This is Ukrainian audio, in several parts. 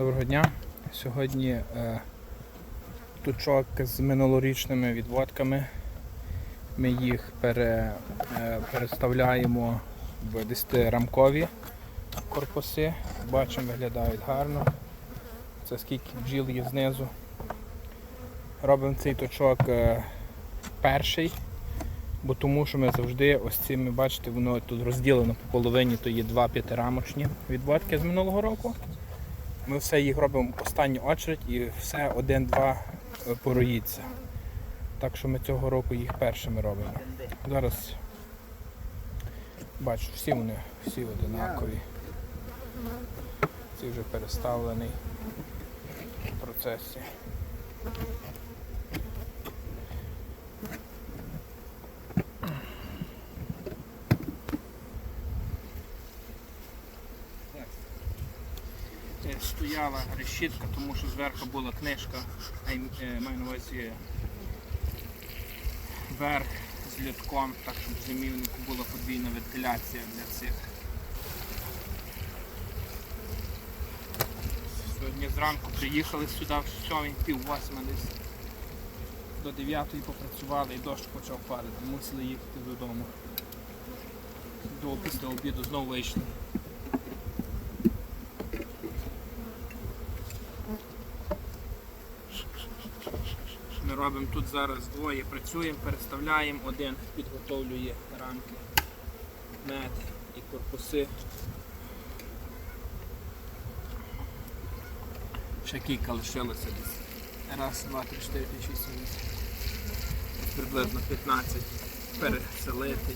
Доброго дня. Сьогодні е, тучок з минулорічними відводками. Ми їх пере, е, переставляємо в 10-рамкові корпуси. Бачимо, виглядають гарно. Це скільки бджіл є знизу. Робимо цей точок е, перший, бо тому що ми завжди ось цими, бачите, воно тут розділено по половині, то є два п'ятирамочні відводки з минулого року. Ми все їх робимо останню очередь і все один-два е, пороїться. Так що ми цього року їх першими робимо. Зараз бачу, всі вони всі одинакові. Ці вже переставлений в процесі. Е, стояла решітка, тому що зверху була книжка, е, маю на увазі верх з літком, так щоб в зимівнику була подвійна вентиляція для цих. Сьогодні зранку приїхали сюди в 7, пів восьма десь. До 9 попрацювали і дощ почав падати, мусили їхати додому. До після обіду знову вийшли. Ми робимо тут зараз двоє, працюємо, переставляємо, один підготовлює рамки, мед і корпуси. Ще кілька лишилося десь. Раз, два, три, чотири, п'ять, шість, сім. Приблизно 15 переселити.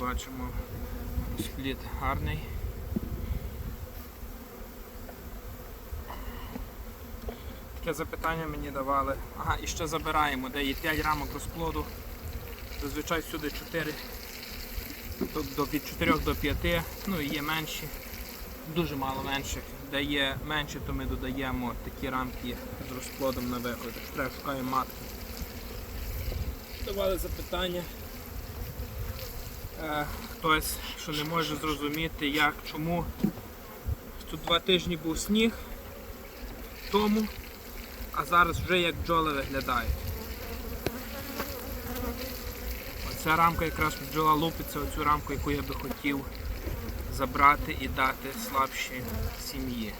Бачимо спліт гарний. Таке запитання мені давали. Ага, і ще забираємо, де є 5 рамок розплоду. Зазвичай сюди 4, до, до, від 4 до 5, ну і є менші, дуже мало менших. Де є менші, то ми додаємо такі рамки з розплодом на виходах. Треба шукаємо матки. Давали запитання. Е, хтось, що не може зрозуміти, як, чому. Тут два тижні був сніг тому, а зараз вже як бджоли виглядають. Оця рамка якраз бджола лупиться, оцю рамку, яку я би хотів забрати і дати слабшій сім'ї.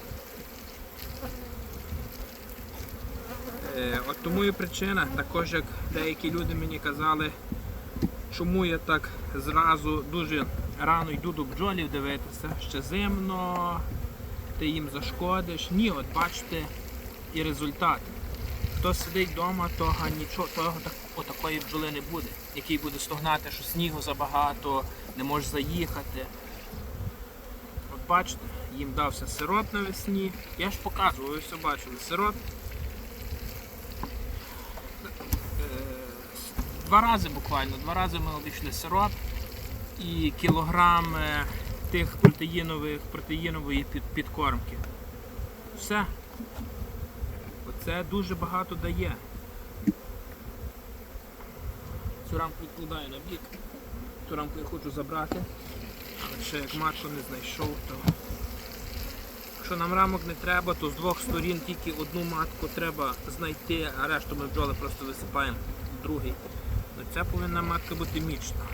Е, От тому і причина, також як деякі люди мені казали, чому я так зразу дуже рано йду до бджолів дивитися, ще зимно, ти їм зашкодиш. Ні, от бачите і результат. Хто сидить вдома, того нічого, того так- отакої бджоли не буде, який буде стогнати, що снігу забагато, не може заїхати. От бачите, їм дався сироп навесні. Я ж показував, ви все бачили, сироп. Е, Два рази буквально, два рази ми обійшли сироп і кілограм тих протеїнових, протеїнової під, підкормки. Все. Оце дуже багато дає. Цю рамку відкладаю на бік. Цю рамку я хочу забрати. Але ще як матку не знайшов, то якщо нам рамок не треба, то з двох сторін тільки одну матку треба знайти, а решту ми бджоли просто висипаємо в другий. Ця повинна матка бути мічна.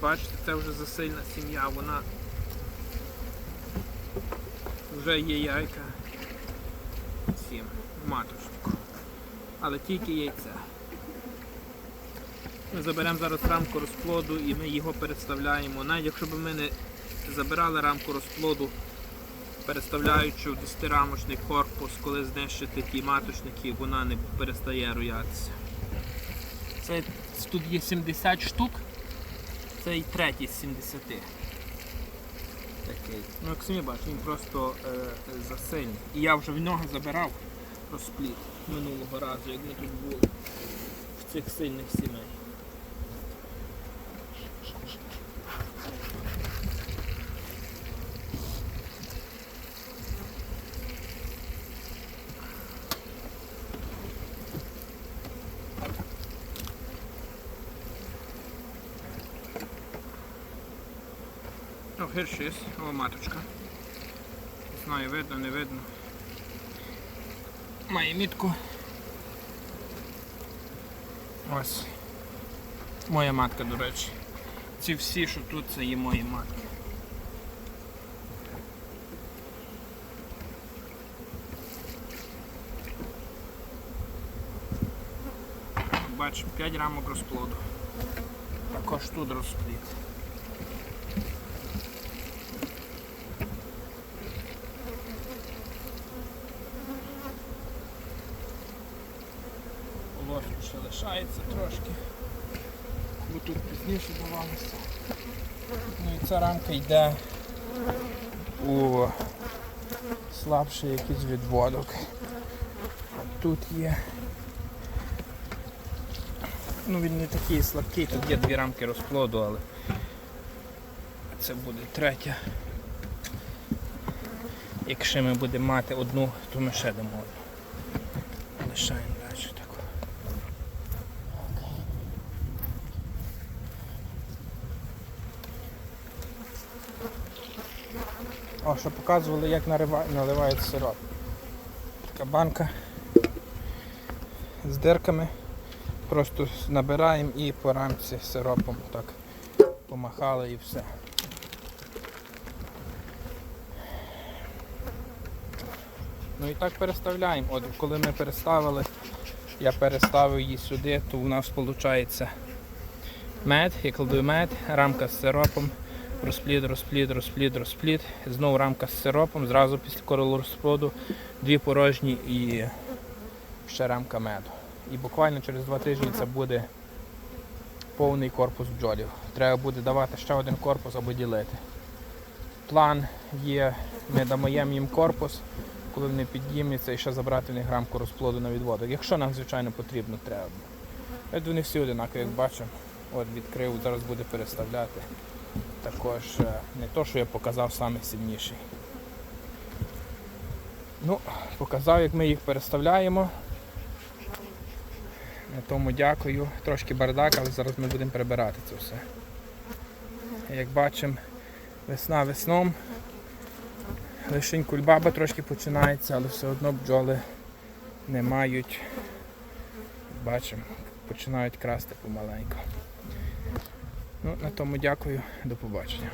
Бачите, це вже засильна сім'я, вона вже є яйка. Сім. Матушку. Але тільки яйця. Ми заберемо зараз рамку розплоду і ми його переставляємо. Навіть якщо б ми не забирали рамку розплоду, переставляючи в 10-рамочний корпус, коли знищити ті маточники, вона не перестає роятися. Це тут є 70 штук, це і третій з 70. Такий. Ну, як самі бачите, він просто е, засильний. І я вже в нього забирав розпліт минулого разу, як ми тут були в цих сильних сімей. Гіршис, о маточка. Не знаю, видно, не видно. Має мітку. Ось. Моя матка, до речі. Ці всі, що тут, це є мої матки. Бачимо 5 рамок розплоду. Також тут розплід. Ложок ще лишається трошки. Бо тут пізніше давалося. Ну і ця рамка йде у слабший якийсь відводок. Тут є. Ну він не такий слабкий, тут є дві рамки розплоду, але це буде третя. Якщо ми будемо мати одну, то ми ще дамо. Лишаємо О, що показували, як наливають сироп. Така банка з дирками. Просто набираємо і по рамці сиропом так помахали і все. Ну і так переставляємо. От коли ми переставили, я переставив її сюди, то у нас виходить мед, я кладу мед, рамка з сиропом, розплід, розплід, розплід, розплід. Знову рамка з сиропом, зразу після королу розплоду, дві порожні і ще рамка меду. І буквально через два тижні це буде повний корпус бджолів. Треба буде давати ще один корпус або ділити. План є, ми дамо їм корпус, коли вони підіймуться і ще забрати в них рамку розплоду на відводок. Якщо нам, звичайно, потрібно, треба. Вони всі одинакові, як бачимо. От відкрив, зараз буде переставляти. Також е, не то, що я показав саме сильніший. Ну, показав, як ми їх переставляємо. На тому дякую. Трошки бардак, але зараз ми будемо прибирати це все. Як бачимо, весна весном. Лишень кульбаба трошки починається, але все одно бджоли не мають. Бачимо, починають красти помаленьку. Ну, на тому дякую, до побачення.